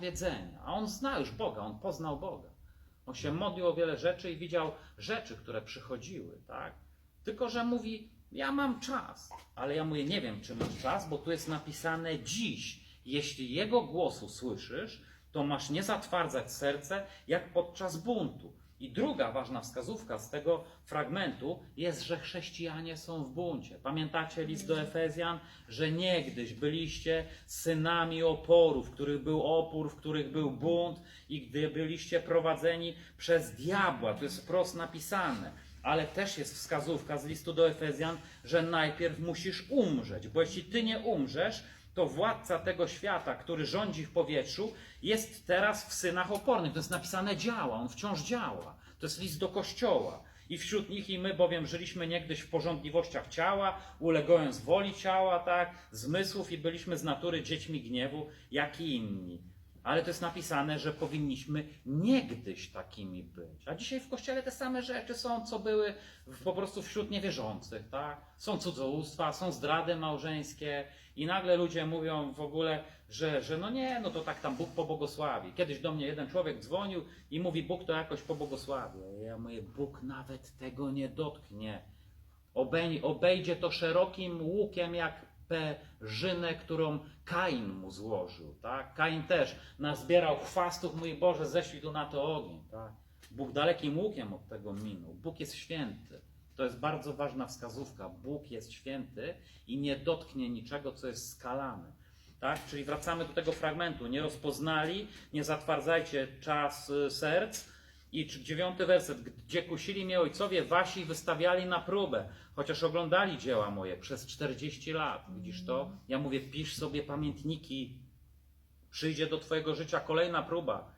wiedzenia. A on zna już Boga, on poznał Boga. On się modlił o wiele rzeczy i widział rzeczy, które przychodziły, tak? Tylko, że mówi, ja mam czas, ale ja mówię, nie wiem, czy masz czas, bo tu jest napisane dziś. Jeśli Jego głosu słyszysz, to masz nie zatwardzać serce, jak podczas buntu. I druga ważna wskazówka z tego fragmentu jest, że chrześcijanie są w buncie. Pamiętacie list do Efezjan, że niegdyś byliście synami oporu, w których był opór, w których był bunt i gdy byliście prowadzeni przez diabła. To jest wprost napisane. Ale też jest wskazówka z listu do Efezjan, że najpierw musisz umrzeć, bo jeśli ty nie umrzesz, to władca tego świata, który rządzi w powietrzu, jest teraz w synach opornych. To jest napisane działa, on wciąż działa. To jest list do kościoła. I wśród nich i my, bowiem żyliśmy niegdyś w porządliwościach ciała, ulegając woli ciała, tak, zmysłów i byliśmy z natury dziećmi gniewu, jak i inni. Ale to jest napisane, że powinniśmy niegdyś takimi być. A dzisiaj w kościele te same rzeczy są, co były po prostu wśród niewierzących, tak? Są cudzołóstwa, są zdrady małżeńskie i nagle ludzie mówią w ogóle, że, że no nie, no to tak tam Bóg pobłogosławi. Kiedyś do mnie jeden człowiek dzwonił i mówi, Bóg to jakoś pobłogosławi. Ja mówię, Bóg nawet tego nie dotknie. Obej, obejdzie to szerokim łukiem jak perzynę, którą Kain mu złożył. Tak? Kain też nazbierał chwastów, mój Boże, ześlij tu na to ogień. Tak? Bóg dalekim łukiem od tego minął. Bóg jest święty. To jest bardzo ważna wskazówka. Bóg jest święty i nie dotknie niczego, co jest skalane. Tak? Czyli wracamy do tego fragmentu. Nie rozpoznali, nie zatwardzajcie czas y, serc. I dziewiąty werset. Gdzie kusili mnie ojcowie wasi wystawiali na próbę, chociaż oglądali dzieła moje przez 40 lat. Widzisz to? Ja mówię, pisz sobie pamiętniki. Przyjdzie do twojego życia kolejna próba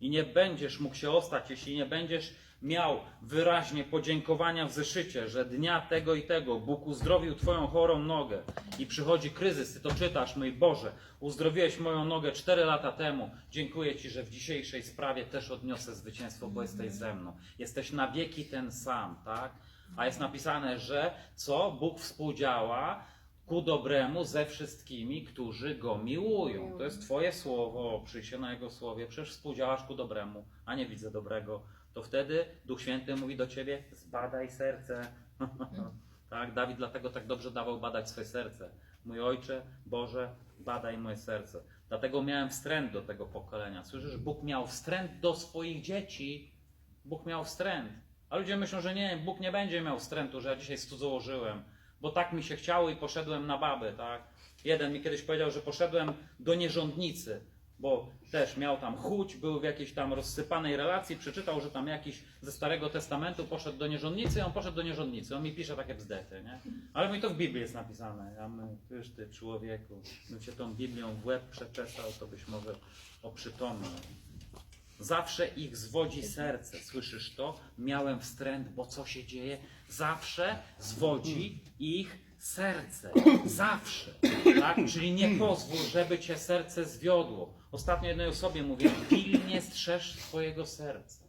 i nie będziesz mógł się ostać, jeśli nie będziesz miał wyraźnie podziękowania w zeszycie, że dnia tego i tego Bóg uzdrowił twoją chorą nogę i przychodzi kryzys, ty to czytasz, mój Boże, uzdrowiłeś moją nogę 4 lata temu, dziękuję Ci, że w dzisiejszej sprawie też odniosę zwycięstwo, bo jesteś ze mną. Jesteś na wieki ten sam, tak? A jest napisane, że co? Bóg współdziała ku dobremu ze wszystkimi, którzy Go miłują. To jest Twoje słowo, oprzyj się na Jego słowie, przecież współdziałasz ku dobremu, a nie widzę dobrego. To wtedy Duch Święty mówi do Ciebie, zbadaj serce. tak, Dawid dlatego tak dobrze dawał badać swoje serce. Mój Ojcze, Boże, badaj moje serce. Dlatego miałem wstręt do tego pokolenia. Słyszysz, Bóg miał wstręt do swoich dzieci. Bóg miał wstręt. A ludzie myślą, że nie, Bóg nie będzie miał wstrętu, że ja dzisiaj cudzołożyłem, bo tak mi się chciało i poszedłem na babę, tak? Jeden mi kiedyś powiedział, że poszedłem do nierządnicy, bo też miał tam chuć, był w jakiejś tam rozsypanej relacji, przeczytał, że tam jakiś ze Starego Testamentu poszedł do nierządnicy on poszedł do nierządnicy. On mi pisze takie bzdety, nie? Ale mi to w Biblii jest napisane. Ja my, wiesz ty człowieku, bym się tą Biblią w łeb przeczesał, to byś może oprzytomniał. Zawsze ich zwodzi serce. Słyszysz to? Miałem wstręt, bo co się dzieje? Zawsze zwodzi ich serce. Zawsze. Tak? Czyli nie pozwól, żeby cię serce zwiodło. Ostatnio jednej osobie mówię, pilnie strzeż swojego serca.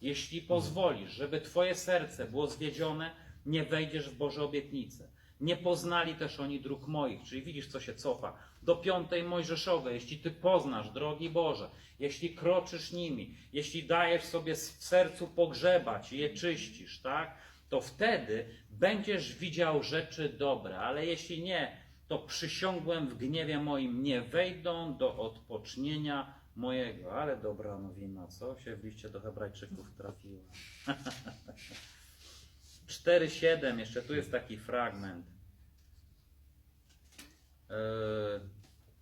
Jeśli pozwolisz, żeby twoje serce było zwiedzione, nie wejdziesz w Boże obietnice. Nie poznali też oni dróg moich, czyli widzisz, co się cofa. Do piątej Mojżeszowej, jeśli ty poznasz drogi Boże, jeśli kroczysz nimi, jeśli dajesz sobie w sercu pogrzebać i je czyścisz, tak, to wtedy będziesz widział rzeczy dobre, ale jeśli nie, to przysiągłem w gniewie moim, nie wejdą do odpocznienia mojego. Ale dobra nowina, co się w liście do Hebrajczyków trafiło. 4.7, jeszcze tu jest taki fragment. Eee,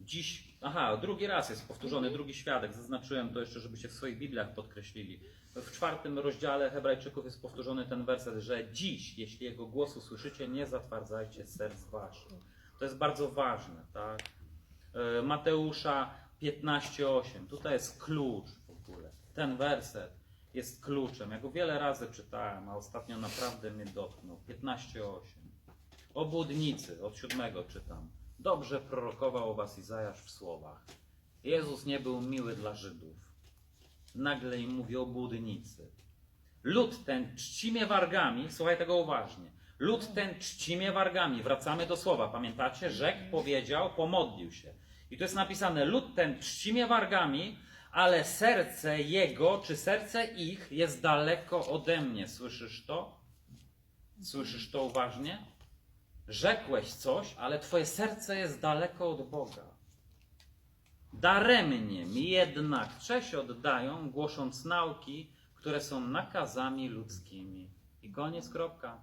Dziś, aha, drugi raz jest powtórzony, drugi świadek. Zaznaczyłem to jeszcze, żebyście w swoich Bibliach podkreślili. W czwartym rozdziale Hebrajczyków jest powtórzony ten werset, że dziś, jeśli jego głosu słyszycie, nie zatwardzajcie serc waszych. To jest bardzo ważne, tak? Eee, Mateusza 15:8. Tutaj jest klucz w ogóle. Ten werset jest kluczem. Ja go wiele razy czytałem, a ostatnio naprawdę mnie dotknął. 15:8. Obłudnicy, od siódmego czytam. Dobrze prorokował o was Izajasz w słowach. Jezus nie był miły dla Żydów. Nagle im mówi obłudnicy. Lud ten czci mnie wargami, słuchaj tego uważnie. Lud ten czci mnie wargami. Wracamy do słowa, pamiętacie? Rzekł, powiedział, pomodlił się. I tu jest napisane, lud ten czci mnie wargami, ale serce jego, czy serce ich jest daleko ode mnie. Słyszysz to? Słyszysz to uważnie? Rzekłeś coś, ale twoje serce jest daleko od Boga. Daremnie mi jednak cześć oddają, głosząc nauki, które są nakazami ludzkimi. I koniec, kropka.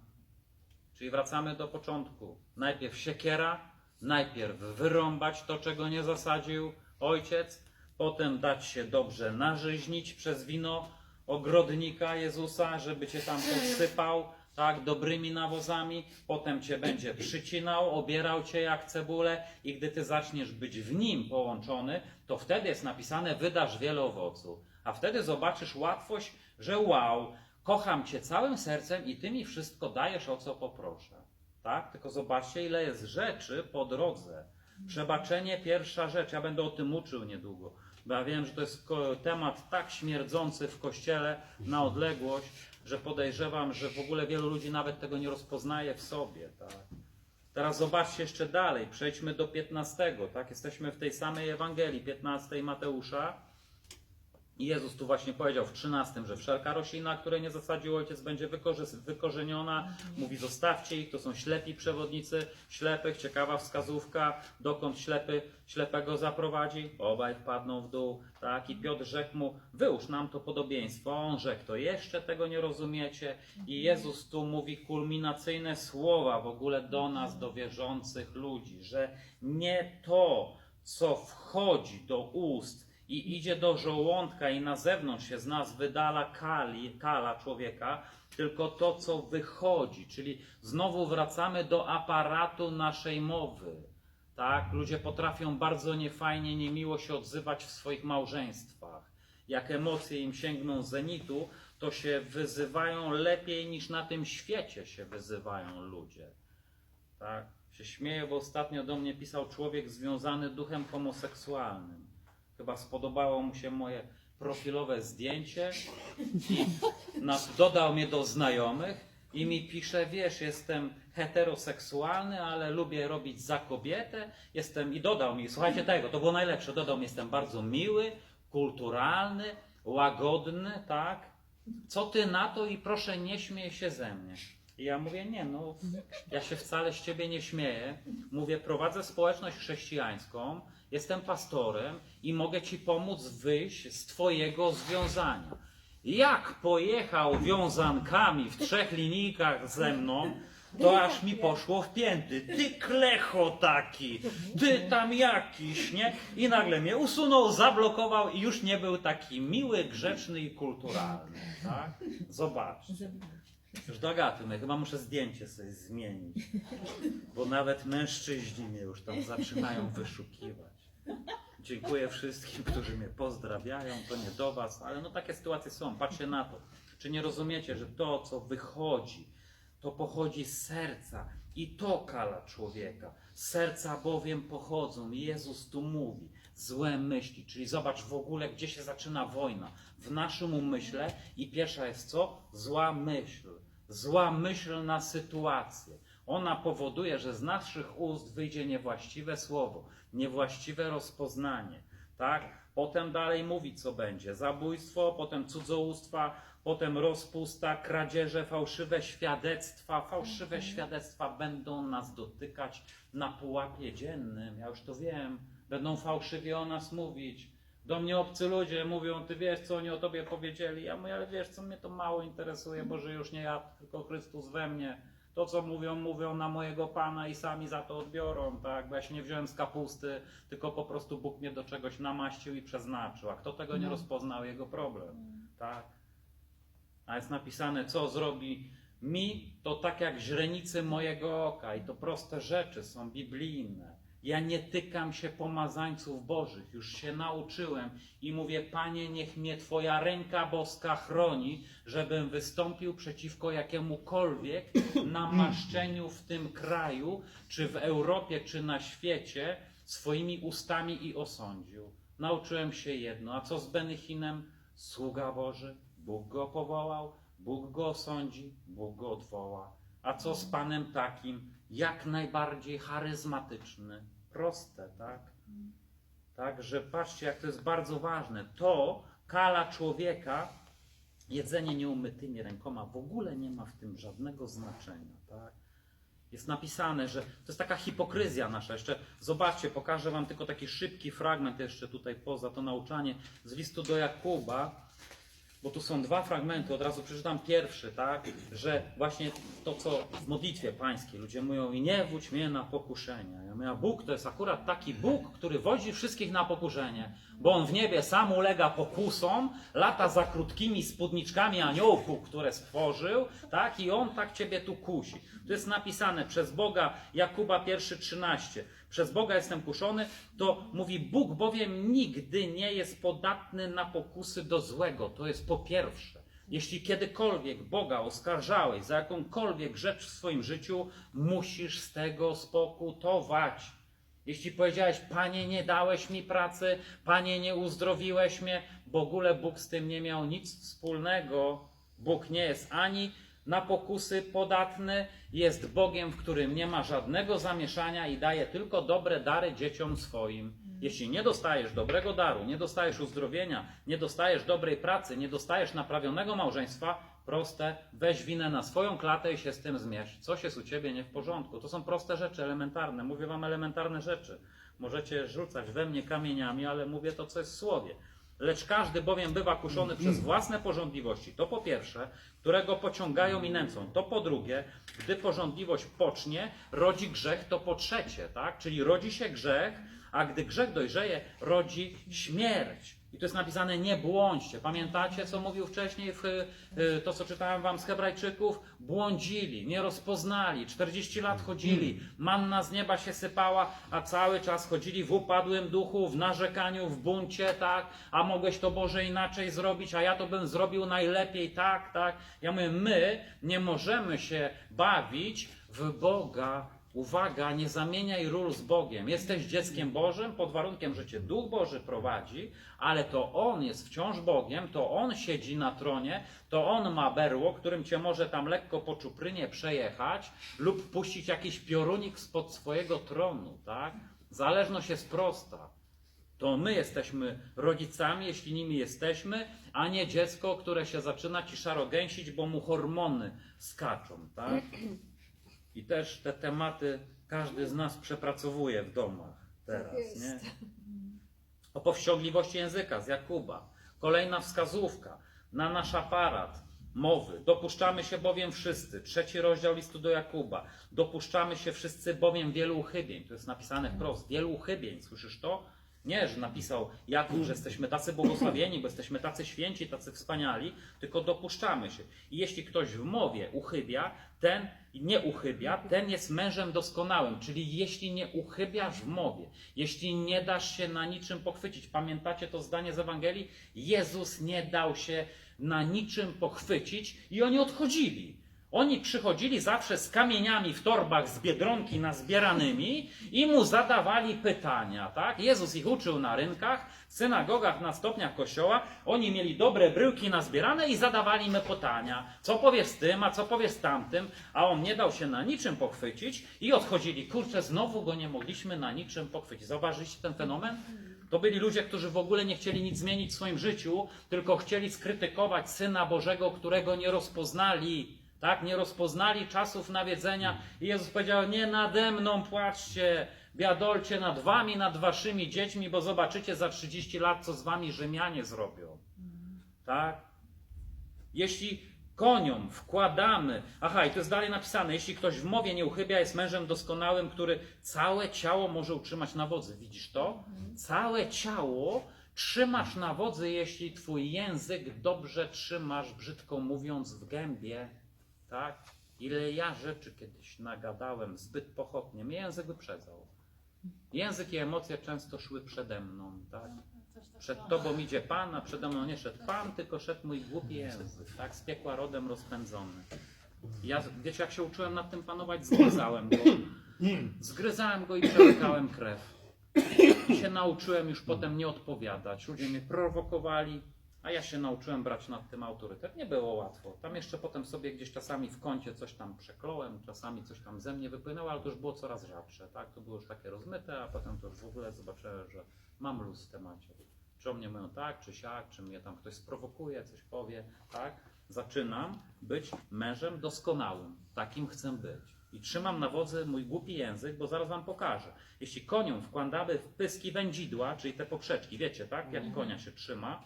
Czyli wracamy do początku. Najpierw siekiera, najpierw wyrąbać to, czego nie zasadził ojciec, potem dać się dobrze nażyźnić przez wino ogrodnika Jezusa, żeby cię tam podsypał, tak, dobrymi nawozami, potem cię będzie przycinał, obierał cię jak cebulę i gdy ty zaczniesz być w nim połączony, to wtedy jest napisane, wydasz wiele owoców. A wtedy zobaczysz łatwość, że wow, kocham cię całym sercem i ty mi wszystko dajesz, o co poproszę. Tak? Tylko zobaczcie, ile jest rzeczy po drodze. Przebaczenie pierwsza rzecz. Ja będę o tym uczył niedługo. Bo ja wiem, że to jest temat tak śmierdzący w kościele na odległość, że podejrzewam, że w ogóle wielu ludzi nawet tego nie rozpoznaje w sobie. Tak? Teraz zobaczcie jeszcze dalej. Przejdźmy do 15. Tak? Jesteśmy w tej samej Ewangelii, 15 Mateusza. Jezus tu właśnie powiedział w 13, że wszelka roślina, której nie zasadził ojciec, będzie wykorzeniona. Mówi, zostawcie ich, to są ślepi przewodnicy ślepych. Ciekawa wskazówka, dokąd ślepy ślepego zaprowadzi. Obaj wpadną w dół. Tak? I Piotr rzekł mu, wyłóż nam to podobieństwo. On rzekł, to jeszcze tego nie rozumiecie. I Jezus tu mówi kulminacyjne słowa w ogóle do nas, do wierzących ludzi, że nie to, co wchodzi do ust, i idzie do żołądka i na zewnątrz się z nas wydala kali, kala człowieka, tylko to, co wychodzi, czyli znowu wracamy do aparatu naszej mowy. Tak? Ludzie potrafią bardzo niefajnie, niemiło się odzywać w swoich małżeństwach. Jak emocje im sięgną zenitu, to się wyzywają lepiej niż na tym świecie się wyzywają ludzie. Tak? Się śmieję, bo ostatnio do mnie pisał człowiek związany duchem homoseksualnym. Chyba spodobało mu się moje profilowe zdjęcie i dodał mnie do znajomych i mi pisze, wiesz, jestem heteroseksualny, ale lubię robić za kobietę. Jestem i dodał mi, słuchajcie tego, to było najlepsze, dodał mi, jestem bardzo miły, kulturalny, łagodny, tak? Co ty na to i proszę nie śmiej się ze mnie. I ja mówię, nie, no, ja się wcale z ciebie nie śmieję. Mówię, prowadzę społeczność chrześcijańską, jestem pastorem i mogę ci pomóc wyjść z twojego związania. Jak pojechał wiązankami w trzech linijkach ze mną, to aż mi poszło w pięty. Ty klecho taki, ty tam jakiś, nie? I nagle mnie usunął, zablokował i już nie był taki miły, grzeczny i kulturalny. Tak? Zobacz. Już do Agaty, my chyba muszę zdjęcie sobie zmienić, bo nawet mężczyźni mnie już tam zaczynają wyszukiwać. Dziękuję wszystkim, którzy mnie pozdrawiają, to nie do was, ale no takie sytuacje są, patrzcie na to. Czy nie rozumiecie, że to, co wychodzi, to pochodzi z serca i to kala człowieka. Z serca bowiem pochodzą, Jezus tu mówi, złe myśli, czyli zobacz w ogóle, gdzie się zaczyna wojna. W naszym umyśle i pierwsza jest co? Zła myśl. Zła myśl na sytuację. Ona powoduje, że z naszych ust wyjdzie niewłaściwe słowo, niewłaściwe rozpoznanie. Tak? Potem dalej mówi, co będzie. Zabójstwo, potem cudzołóstwa, potem rozpusta, kradzieże, fałszywe świadectwa. Fałszywe świadectwa będą nas dotykać na pułapie dziennym. Ja już to wiem. Będą fałszywie o nas mówić. Do mnie obcy ludzie mówią, ty wiesz, co oni o tobie powiedzieli. Ja mówię, ale wiesz, co mnie to mało interesuje, bo że już nie ja, tylko Chrystus we mnie. To, co mówią, mówią na mojego Pana i sami za to odbiorą, tak? Bo ja się nie wziąłem z kapusty, tylko po prostu Bóg mnie do czegoś namaścił i przeznaczył. A kto tego nie No. rozpoznał, jego problem, tak? A jest napisane, co zrobi mi, to tak jak źrenicy mojego oka. I to proste rzeczy są biblijne. Ja nie tykam się pomazańców bożych, już się nauczyłem i mówię, Panie, niech mnie Twoja ręka boska chroni, żebym wystąpił przeciwko jakiemukolwiek namaszczeniu w tym kraju, czy w Europie, czy na świecie, swoimi ustami i osądził. Nauczyłem się jedno, a co z Benychinem? Sługa Boży, Bóg go powołał, Bóg go osądzi, Bóg go odwoła. A co z Panem takim, jak najbardziej charyzmatyczny? Proste, tak? Tak, że patrzcie, jak to jest bardzo ważne. To kala człowieka, jedzenie nieumytymi rękoma w ogóle nie ma w tym żadnego znaczenia. Tak? Jest napisane, że to jest taka hipokryzja nasza. Jeszcze zobaczcie, pokażę Wam tylko taki szybki fragment, jeszcze tutaj poza to nauczanie z listu do Jakuba, bo tu są dwa fragmenty, od razu przeczytam pierwszy, tak? Że właśnie to, co w modlitwie pańskiej ludzie mówią, i nie wódź mnie na pokuszenie. Ja mówię, Bóg to jest akurat taki Bóg, który wodzi wszystkich na pokuszenie, bo On w niebie sam ulega pokusom, lata za krótkimi spódniczkami aniołków, które stworzył, tak? I On tak ciebie tu kusi. To jest napisane przez Boga, Jakuba 1,13. Przez Boga jestem kuszony, to mówi Bóg bowiem nigdy nie jest podatny na pokusy do złego. To jest po pierwsze. Jeśli kiedykolwiek Boga oskarżałeś za jakąkolwiek rzecz w swoim życiu, musisz z tego spokutować. Jeśli powiedziałeś, Panie, nie dałeś mi pracy, Panie, nie uzdrowiłeś mnie, w ogóle Bóg z tym nie miał nic wspólnego. Bóg nie jest ani na pokusy podatny, jest Bogiem, w którym nie ma żadnego zamieszania i daje tylko dobre dary dzieciom swoim. Jeśli nie dostajesz dobrego daru, nie dostajesz uzdrowienia, nie dostajesz dobrej pracy, nie dostajesz naprawionego małżeństwa, proste, weź winę na swoją klatę i się z tym zmierz. Coś jest u ciebie nie w porządku. To są proste rzeczy, elementarne. Mówię wam elementarne rzeczy. Możecie rzucać we mnie kamieniami, ale mówię to, co jest w słowie. Lecz każdy bowiem bywa kuszony przez własne porządliwości. To po pierwsze, którego pociągają i nęcą. To po drugie, gdy porządliwość pocznie, rodzi grzech, to po trzecie, tak? Czyli rodzi się grzech, a gdy grzech dojrzeje, rodzi śmierć. I tu jest napisane, nie błądźcie. Pamiętacie, co mówił wcześniej, w, y, to co czytałem wam z Hebrajczyków? Błądzili, nie rozpoznali, 40 lat chodzili, manna z nieba się sypała, a cały czas chodzili w upadłym duchu, w narzekaniu, w buncie, tak? A mogłeś to Boże inaczej zrobić, a ja to bym zrobił najlepiej, tak, tak? Ja mówię, my nie możemy się bawić w Boga Uwaga, nie zamieniaj ról z Bogiem. Jesteś dzieckiem Bożym pod warunkiem, że cię Duch Boży prowadzi, ale to On jest wciąż Bogiem, to On siedzi na tronie, to On ma berło, którym cię może tam lekko po czuprynie przejechać lub puścić jakiś piorunik spod swojego tronu, tak? Zależność jest prosta. To my jesteśmy rodzicami, jeśli nimi jesteśmy, a nie dziecko, które się zaczyna ci szarogęsić, bo mu hormony skaczą, tak? I też te tematy każdy z nas przepracowuje w domach teraz, Tak nie? O powściągliwości języka z Jakuba. Kolejna wskazówka na nasz aparat mowy. Dopuszczamy się bowiem wszyscy. Trzeci rozdział listu do Jakuba. Dopuszczamy się wszyscy bowiem wielu uchybień. To jest napisane wprost. Wielu uchybień. Słyszysz to? Nie, że napisał Jakub, że jesteśmy tacy błogosławieni, bo jesteśmy tacy święci, tacy wspaniali, tylko dopuszczamy się. I jeśli ktoś w mowie uchybia, ten nie uchybia, ten jest mężem doskonałym. Czyli jeśli nie uchybiasz w mowie, jeśli nie dasz się na niczym pochwycić, pamiętacie to zdanie z Ewangelii? Jezus nie dał się na niczym pochwycić i oni odchodzili. Oni przychodzili zawsze z kamieniami w torbach z biedronki nazbieranymi i mu zadawali pytania, tak? Jezus ich uczył na rynkach, w synagogach, na stopniach kościoła. Oni mieli dobre bryłki nazbierane i zadawali mu pytania. Co powiesz z tym, a co powiesz z tamtym? A on nie dał się na niczym pochwycić i odchodzili. Kurczę, znowu go nie mogliśmy na niczym pochwycić. Zauważyliście ten fenomen? To byli ludzie, którzy w ogóle nie chcieli nic zmienić w swoim życiu, tylko chcieli skrytykować Syna Bożego, którego nie rozpoznali. Tak, nie rozpoznali czasów nawiedzenia. I Jezus powiedział: Nie nade mną płaczcie, biadolcie nad wami, nad waszymi dziećmi, bo zobaczycie za 30 lat, co z wami Rzymianie zrobią. Tak? Jeśli koniom wkładamy, aha, i to jest dalej napisane, jeśli ktoś w mowie nie uchybia, jest mężem doskonałym, który całe ciało może utrzymać na wodzy. Widzisz to? Całe ciało trzymasz na wodzy, jeśli twój język dobrze trzymasz, brzydko mówiąc, w gębie. Tak? Ile ja rzeczy kiedyś nagadałem zbyt pochopnie. Mnie język wyprzedzał. Język i emocje często szły przede mną. Tak? Przed tobą idzie Pan, a przede mną nie szedł Pan, tylko szedł mój głupi język. Tak? Z piekła rodem rozpędzony. Ja, wiecie, jak się uczyłem nad tym panować? Zgryzałem go. Zgryzałem go i przełykałem krew. I się nauczyłem już potem nie odpowiadać. Ludzie mnie prowokowali, a ja się nauczyłem brać nad tym autorytet. Nie było łatwo. Tam jeszcze potem sobie gdzieś czasami w kącie coś tam przekląłem, czasami coś tam ze mnie wypłynęło, ale to już było coraz rzadsze, tak? To było już takie rozmyte, a potem to już w ogóle zobaczyłem, że mam luz w temacie. Czy o mnie mówią tak, czy siak, czy mnie tam ktoś sprowokuje, coś powie, tak? Zaczynam być mężem doskonałym. Takim chcę być. I trzymam na wodzy mój głupi język, bo zaraz wam pokażę. Jeśli koniom wkładamy w pyski wędzidła, czyli te poprzeczki, wiecie, tak? Jak konia się trzyma,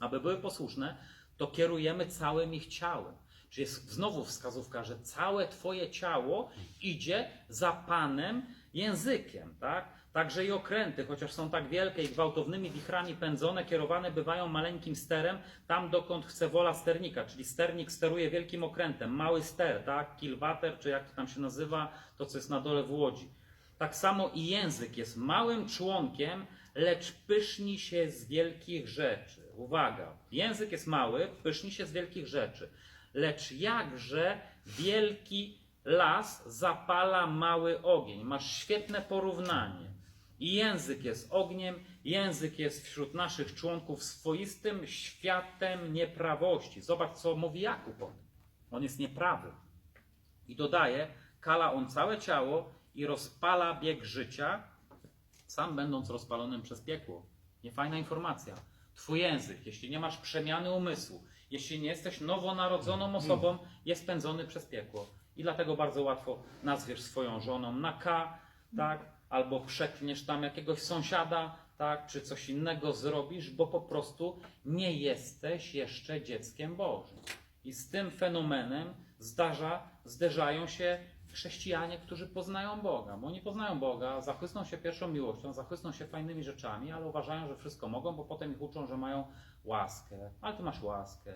aby były posłuszne, to kierujemy całym ich ciałem. Czyli jest znowu wskazówka, że całe Twoje ciało idzie za Panem językiem, tak? Także i okręty, chociaż są tak wielkie i gwałtownymi wichrami pędzone, kierowane bywają maleńkim sterem tam, dokąd chce wola sternika, czyli sternik steruje wielkim okrętem, mały ster, tak? Kilwater, czy jak to tam się nazywa, to co jest na dole w łodzi. Tak samo i język jest małym członkiem, lecz pyszni się z wielkich rzeczy. Uwaga, język jest mały, pyszni się z wielkich rzeczy, lecz jakże wielki las zapala mały ogień. Masz świetne porównanie. I język jest ogniem, język jest wśród naszych członków swoistym światem nieprawości. Zobacz, co mówi Jakub o tym. On jest nieprawy. I dodaje, kala on całe ciało i rozpala bieg życia, sam będąc rozpalonym przez piekło. Niefajna informacja. Twój język, jeśli nie masz przemiany umysłu, jeśli nie jesteś nowonarodzoną osobą, jest pędzony przez piekło. I dlatego bardzo łatwo nazwiesz swoją żoną na K, tak? Albo przeklniesz tam jakiegoś sąsiada, tak? Czy coś innego zrobisz, bo po prostu nie jesteś jeszcze dzieckiem Bożym. I z tym fenomenem zdarza, zderzają się chrześcijanie, którzy poznają Boga. Bo oni poznają Boga, zachłysną się pierwszą miłością, zachłysną się fajnymi rzeczami, ale uważają, że wszystko mogą, bo potem ich uczą, że mają łaskę. Ale ty masz łaskę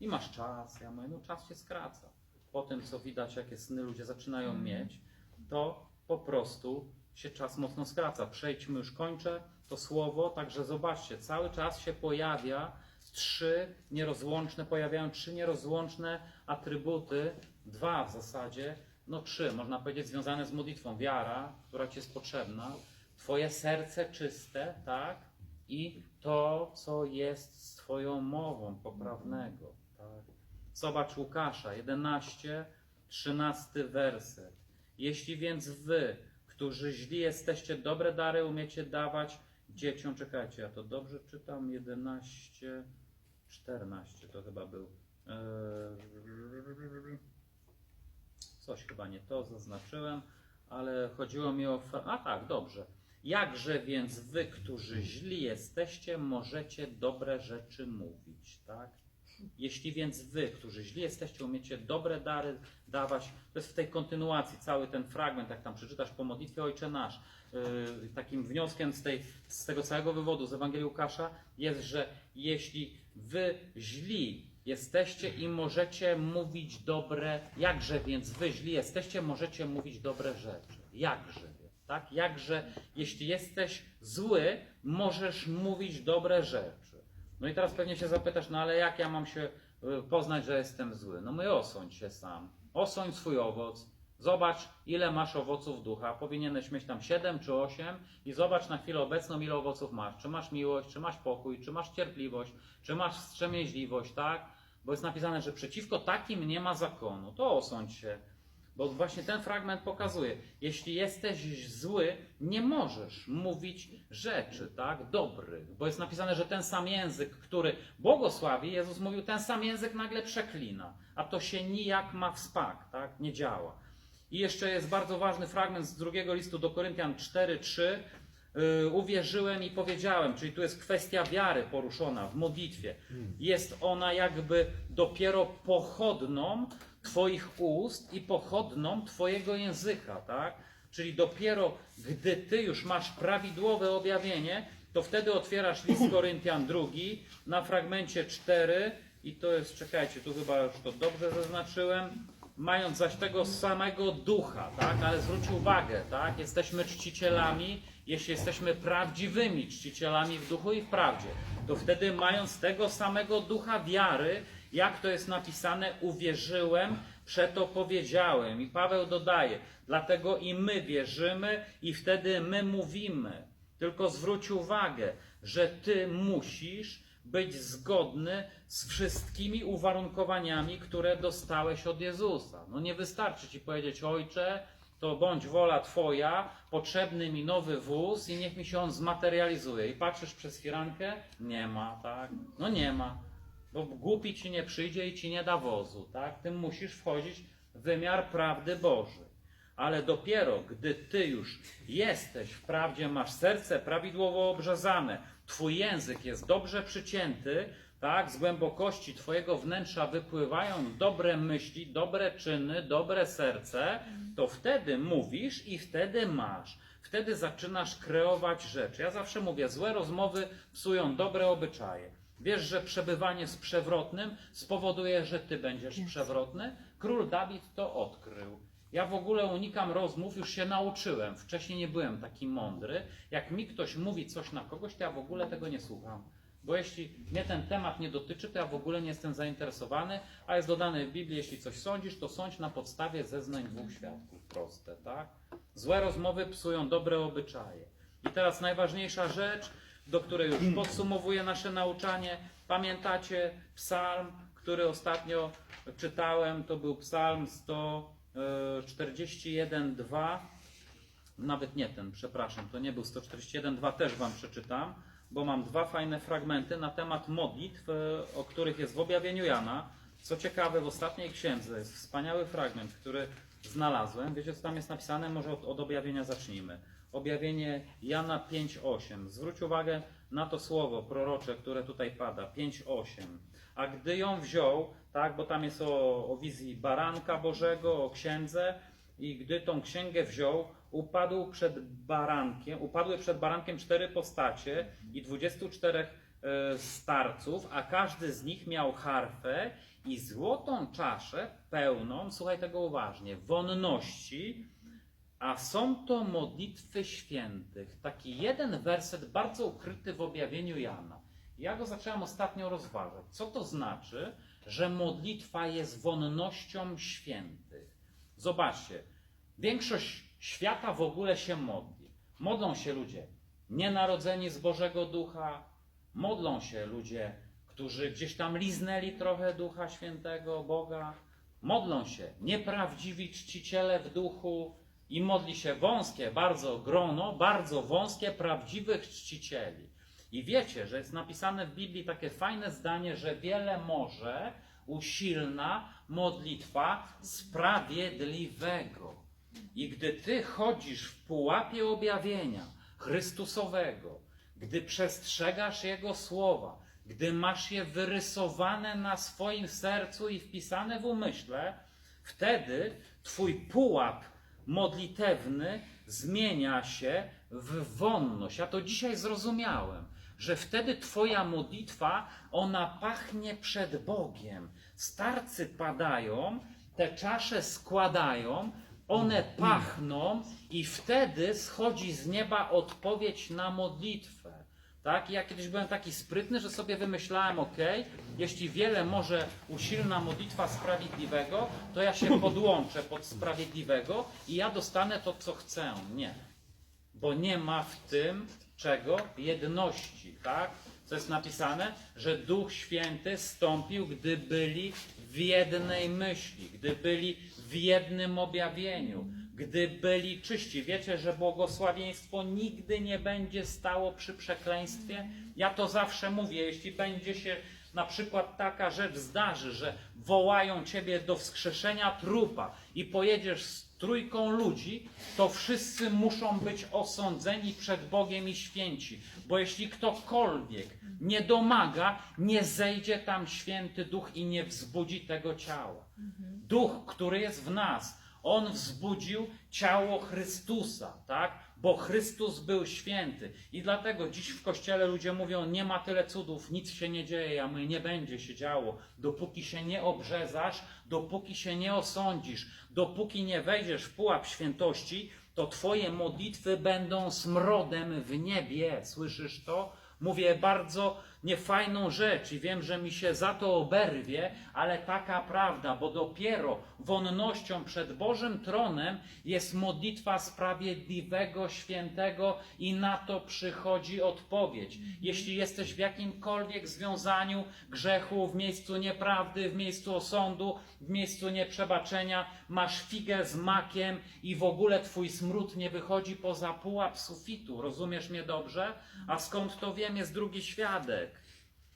i masz czas. Ja mówię, no czas się skraca. Po tym, co widać, jakie sny ludzie zaczynają mieć, to po prostu się czas mocno skraca. Przejdźmy, już kończę to słowo, także zobaczcie, cały czas się pojawia trzy nierozłączne, pojawiają trzy nierozłączne atrybuty, dwa w zasadzie, no trzy, można powiedzieć, związane z modlitwą. Wiara, która ci jest potrzebna, twoje serce czyste, tak? I to, co jest z twoją mową poprawnego, tak? Zobacz Łukasza, 11, 13 werset. Jeśli więc wy, którzy źli jesteście, dobre dary umiecie dawać dzieciom, czekajcie, ja to dobrze czytam, 11, 14 to chyba był. Eee, Coś chyba nie to zaznaczyłem, ale chodziło mi o. A tak, dobrze. Jakże więc wy, którzy źli jesteście, możecie dobre rzeczy mówić, tak? Jeśli więc wy, którzy źli jesteście, umiecie dobre dary dawać, to jest w tej kontynuacji cały ten fragment, jak tam przeczytasz po modlitwie Ojcze Nasz, yy, takim wnioskiem z, tej, z tego całego wywodu z Ewangelii Łukasza jest, że jeśli wy źli jesteście i możecie mówić dobre, jakże więc wy źli jesteście, możecie mówić dobre rzeczy. Jakże więc, tak? Jakże, jeśli jesteś zły, możesz mówić dobre rzeczy. No i teraz pewnie się zapytasz, no ale jak ja mam się y, poznać, że jestem zły? No my osądź się sam. Osądź swój owoc. Zobacz, ile masz owoców ducha. Powinieneś mieć tam 7 czy 8 i zobacz na chwilę obecną, ile owoców masz. Czy masz miłość, czy masz pokój, czy masz cierpliwość, czy masz wstrzemięźliwość, tak? Bo jest napisane, że przeciwko takim nie ma zakonu. To osądź się. Bo właśnie ten fragment pokazuje, jeśli jesteś zły, nie możesz mówić rzeczy, tak, dobrych, bo jest napisane, że ten sam język, który błogosławi, Jezus mówił, ten sam język nagle przeklina, a to się nijak ma w spak, tak, nie działa. I jeszcze jest bardzo ważny fragment z drugiego listu do Koryntian 4:3. Yy, uwierzyłem i powiedziałem, czyli tu jest kwestia wiary poruszona w modlitwie. Jest ona jakby dopiero pochodną Twoich ust i pochodną Twojego języka, tak? Czyli dopiero gdy Ty już masz prawidłowe objawienie, to wtedy otwierasz list Koryntian drugi na fragmencie 4 i to jest, czekajcie, tu chyba już to dobrze zaznaczyłem, mając zaś tego samego ducha, tak? Ale zwróć uwagę, tak? Jesteśmy czcicielami, jeśli jesteśmy prawdziwymi czcicielami w duchu i w prawdzie, to wtedy mając tego samego ducha wiary, jak to jest napisane, uwierzyłem, przeto powiedziałem. I Paweł dodaje, dlatego i my wierzymy i wtedy my mówimy. Tylko zwróć uwagę, że ty musisz być zgodny z wszystkimi uwarunkowaniami, które dostałeś od Jezusa. No nie wystarczy ci powiedzieć, ojcze, to bądź wola Twoja, potrzebny mi nowy wóz i niech mi się on zmaterializuje. I patrzysz przez firankę, nie ma, tak? No nie ma, bo głupi ci nie przyjdzie i ci nie da wozu, tak? Ty musisz wchodzić w wymiar prawdy Bożej. Ale dopiero gdy ty już jesteś w prawdzie, masz serce prawidłowo obrzezane, twój język jest dobrze przycięty, tak, z głębokości twojego wnętrza wypływają dobre myśli, dobre czyny, dobre serce, to wtedy mówisz i wtedy masz. Wtedy zaczynasz kreować rzeczy. Ja zawsze mówię, złe rozmowy psują dobre obyczaje. Wiesz, że przebywanie z przewrotnym spowoduje, że ty będziesz przewrotny? Król Dawid to odkrył. Ja w ogóle unikam rozmów, już się nauczyłem. Wcześniej nie byłem taki mądry. Jak mi ktoś mówi coś na kogoś, to ja w ogóle tego nie słucham. Bo jeśli mnie ten temat nie dotyczy, to ja w ogóle nie jestem zainteresowany, a jest dodane w Biblii, jeśli coś sądzisz, to sądź na podstawie zeznań dwóch świadków. Proste, tak? Złe rozmowy psują dobre obyczaje. I teraz najważniejsza rzecz, do której już podsumowuję nasze nauczanie. Pamiętacie psalm, który ostatnio czytałem, to był psalm 141.2. Nawet nie ten, przepraszam, to nie był 141.2, też Wam przeczytam, bo mam dwa fajne fragmenty na temat modlitw, e, o których jest w objawieniu Jana. Co ciekawe, w ostatniej księdze jest wspaniały fragment, który znalazłem. Wiecie, co tam jest napisane? Może od, od objawienia zacznijmy. Objawienie Jana 5:8. Zwróć uwagę na to słowo prorocze, które tutaj pada. 5:8. A gdy ją wziął, tak, bo tam jest o, o wizji baranka Bożego, o księdze, i gdy tą księgę wziął, upadł przed barankiem, upadły przed barankiem cztery postacie i 24 e, starców, a każdy z nich miał harfę i złotą czaszę pełną, słuchaj tego uważnie, wonności, a są to modlitwy świętych. Taki jeden werset bardzo ukryty w objawieniu Jana. Ja go zacząłem ostatnio rozważać. Co to znaczy, że modlitwa jest wonnością świętych? Zobaczcie, większość świata w ogóle się modli. Modlą się ludzie nienarodzeni z Bożego Ducha, modlą się ludzie, którzy gdzieś tam liznęli trochę Ducha Świętego, Boga, modlą się nieprawdziwi czciciele w duchu i modli się wąskie bardzo grono, bardzo wąskie prawdziwych czcicieli. I wiecie, że jest napisane w Biblii takie fajne zdanie, że wiele może usilna modlitwa sprawiedliwego. I gdy ty chodzisz w pułapie objawienia Chrystusowego, gdy przestrzegasz Jego słowa, gdy masz je wyrysowane na swoim sercu i wpisane w umyśle, wtedy twój pułap modlitewny zmienia się w wonność. Ja to dzisiaj zrozumiałem, że wtedy twoja modlitwa, ona pachnie przed Bogiem. Starcy padają, te czasze składają, one pachną i wtedy schodzi z nieba odpowiedź na modlitwę. Tak? Ja kiedyś byłem taki sprytny, że sobie wymyślałem, ok, jeśli wiele może usilna modlitwa sprawiedliwego, to ja się podłączę pod sprawiedliwego i ja dostanę to, co chcę. Nie. Bo nie ma w tym czego? Jedności, tak? Co jest napisane? Że Duch Święty stąpił, gdy byli w jednej myśli, gdy byli w jednym objawieniu, gdy byli czyści. Wiecie, że błogosławieństwo nigdy nie będzie stało przy przekleństwie? Ja to zawsze mówię, jeśli będzie się na przykład taka rzecz zdarzy, że wołają ciebie do wskrzeszenia trupa i pojedziesz z trójką ludzi, to wszyscy muszą być osądzeni przed Bogiem i święci. Bo jeśli ktokolwiek nie domaga, nie zejdzie tam święty duch i nie wzbudzi tego ciała. Duch, który jest w nas, on wzbudził ciało Chrystusa, tak? Bo Chrystus był święty. I dlatego dziś w kościele ludzie mówią: Nie ma tyle cudów, nic się nie dzieje, a my nie będzie się działo. Dopóki się nie obrzezasz, dopóki się nie osądzisz, dopóki nie wejdziesz w pułap świętości, to Twoje modlitwy będą smrodem w niebie. Słyszysz to? Mówię bardzo niefajną rzecz i wiem, że mi się za to oberwie, ale taka prawda, bo dopiero wonnością przed Bożym tronem jest modlitwa sprawiedliwego, świętego i na to przychodzi odpowiedź. Jeśli jesteś w jakimkolwiek związaniu grzechu, w miejscu nieprawdy, w miejscu osądu, w miejscu nieprzebaczenia, masz figę z makiem i w ogóle twój smród nie wychodzi poza pułap sufitu. Rozumiesz mnie dobrze? A skąd to wiem, jest drugi świadek.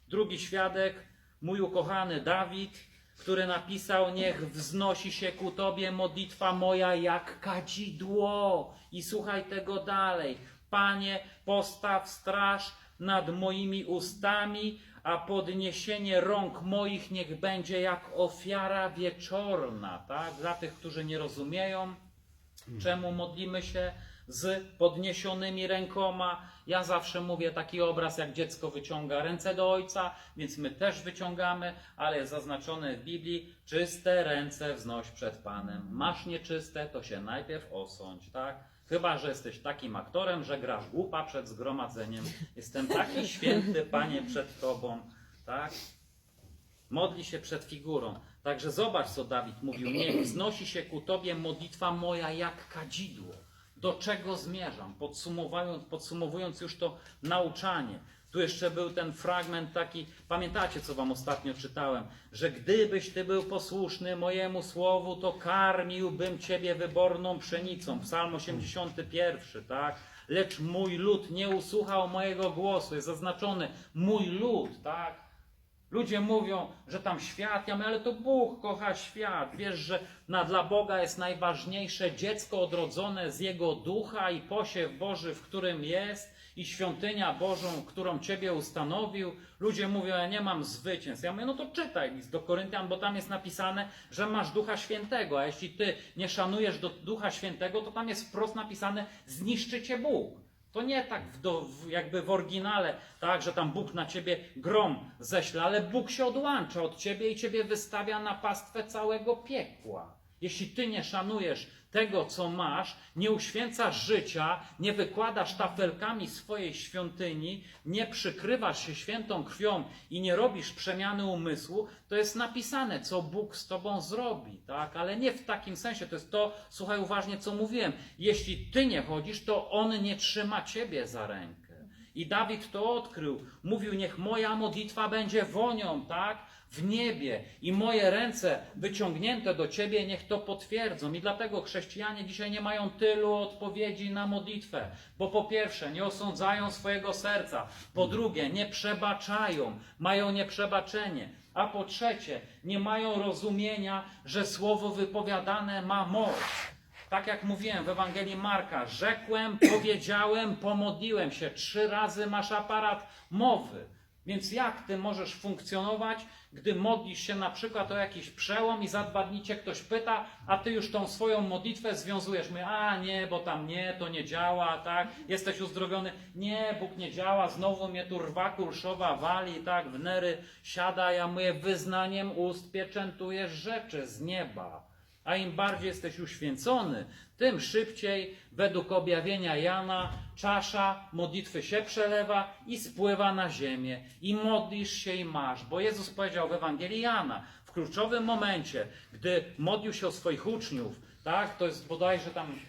Drugi świadek, mój ukochany Dawid, który napisał: Niech wznosi się ku tobie modlitwa moja jak kadzidło. I słuchaj tego dalej. Panie, postaw straż nad moimi ustami, a podniesienie rąk moich niech będzie jak ofiara wieczorna. Tak? Dla tych, którzy nie rozumieją, czemu modlimy się z podniesionymi rękoma. Ja zawsze mówię taki obraz, jak dziecko wyciąga ręce do ojca, więc my też wyciągamy, ale jest zaznaczone w Biblii, czyste ręce wznoś przed Panem. Masz nieczyste, to się najpierw osądź, tak? Chyba, że jesteś takim aktorem, że grasz głupa przed zgromadzeniem. Jestem taki święty, Panie, przed Tobą, tak? Modli się przed figurą. Także zobacz, co Dawid mówił. Niech wznosi się ku Tobie modlitwa moja jak kadzidło. Do czego zmierzam? Podsumowując, podsumowując już to nauczanie. Tu jeszcze był ten fragment taki, pamiętacie, co Wam ostatnio czytałem, że gdybyś Ty był posłuszny mojemu słowu, to karmiłbym Ciebie wyborną pszenicą. Psalm 81, tak? Lecz mój lud nie usłuchał mojego głosu. Jest zaznaczony mój lud, tak? Ludzie mówią, że tam świat, ja mówię, ale to Bóg kocha świat. Wiesz, że na, dla Boga jest najważniejsze dziecko odrodzone z Jego ducha i posiew Boży, w którym jest i świątynia Bożą, którą Ciebie ustanowił. Ludzie mówią, ja nie mam zwycięstw. Ja mówię, no to czytaj list do Koryntian, bo tam jest napisane, że masz Ducha Świętego, a jeśli Ty nie szanujesz do Ducha Świętego, to tam jest wprost napisane, zniszczy Cię Bóg. To nie tak w do, w, jakby w oryginale, tak, że tam Bóg na ciebie grom ześle, ale Bóg się odłącza od ciebie i ciebie wystawia na pastwę całego piekła. Jeśli ty nie szanujesz tego, co masz, nie uświęcasz życia, nie wykładasz tafelkami swojej świątyni, nie przykrywasz się świętą krwią i nie robisz przemiany umysłu, to jest napisane, co Bóg z tobą zrobi, tak? Ale nie w takim sensie. To jest to, słuchaj uważnie, co mówiłem. Jeśli ty nie chodzisz, to On nie trzyma ciebie za rękę. I Dawid to odkrył. Mówił, niech moja modlitwa będzie wonią, tak? W niebie i moje ręce wyciągnięte do ciebie niech to potwierdzą. I dlatego chrześcijanie dzisiaj nie mają tylu odpowiedzi na modlitwę. Bo po pierwsze, nie osądzają swojego serca. Po drugie, nie przebaczają, mają nieprzebaczenie. A po trzecie, nie mają rozumienia, że słowo wypowiadane ma moc. Tak jak mówiłem w Ewangelii Marka, rzekłem, powiedziałem, pomodliłem się. Trzy razy masz aparat mowy. Więc jak ty możesz funkcjonować, gdy modlisz się na przykład o jakiś przełom i za dwa dni cię ktoś pyta, a ty już tą swoją modlitwę związujesz. My, a nie, bo tam nie, to nie działa, tak? Jesteś uzdrowiony. Nie, Bóg nie działa, znowu mnie tu rwa kulszowa wali, tak? W nery siada, ja mówię, wyznaniem ust pieczętujesz rzeczy z nieba. A im bardziej jesteś uświęcony, tym szybciej, według objawienia Jana, czasza modlitwy się przelewa i spływa na ziemię. I modlisz się i masz. Bo Jezus powiedział w Ewangelii Jana, w kluczowym momencie, gdy modlił się o swoich uczniów, tak, to jest bodajże tam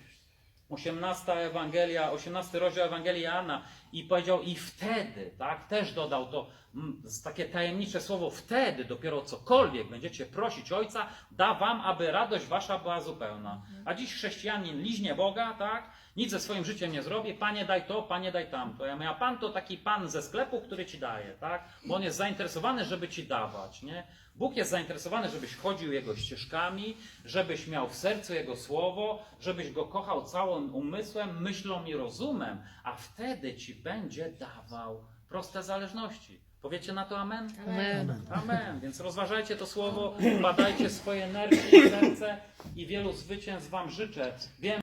18 Ewangelia, 18 rozdział Ewangelii Jana i powiedział i wtedy, tak, też dodał to mm, takie tajemnicze słowo wtedy dopiero cokolwiek będziecie prosić Ojca, da wam, aby radość wasza była zupełna. A dziś chrześcijanin liźnie Boga, tak, nic ze swoim życiem nie zrobi, Panie daj to, Panie daj tamto. Ja mówię, a Pan to taki Pan ze sklepu, który ci daje, tak, bo On jest zainteresowany, żeby ci dawać, nie. Bóg jest zainteresowany, żebyś chodził Jego ścieżkami, żebyś miał w sercu Jego słowo, żebyś Go kochał całym umysłem, myślą i rozumem, a wtedy Ci będzie dawał proste zależności. Powiecie na to amen? Amen. Amen. Więc rozważajcie to słowo, badajcie swoje nerwy i serce i wielu zwycięstw Wam życzę. Wiem,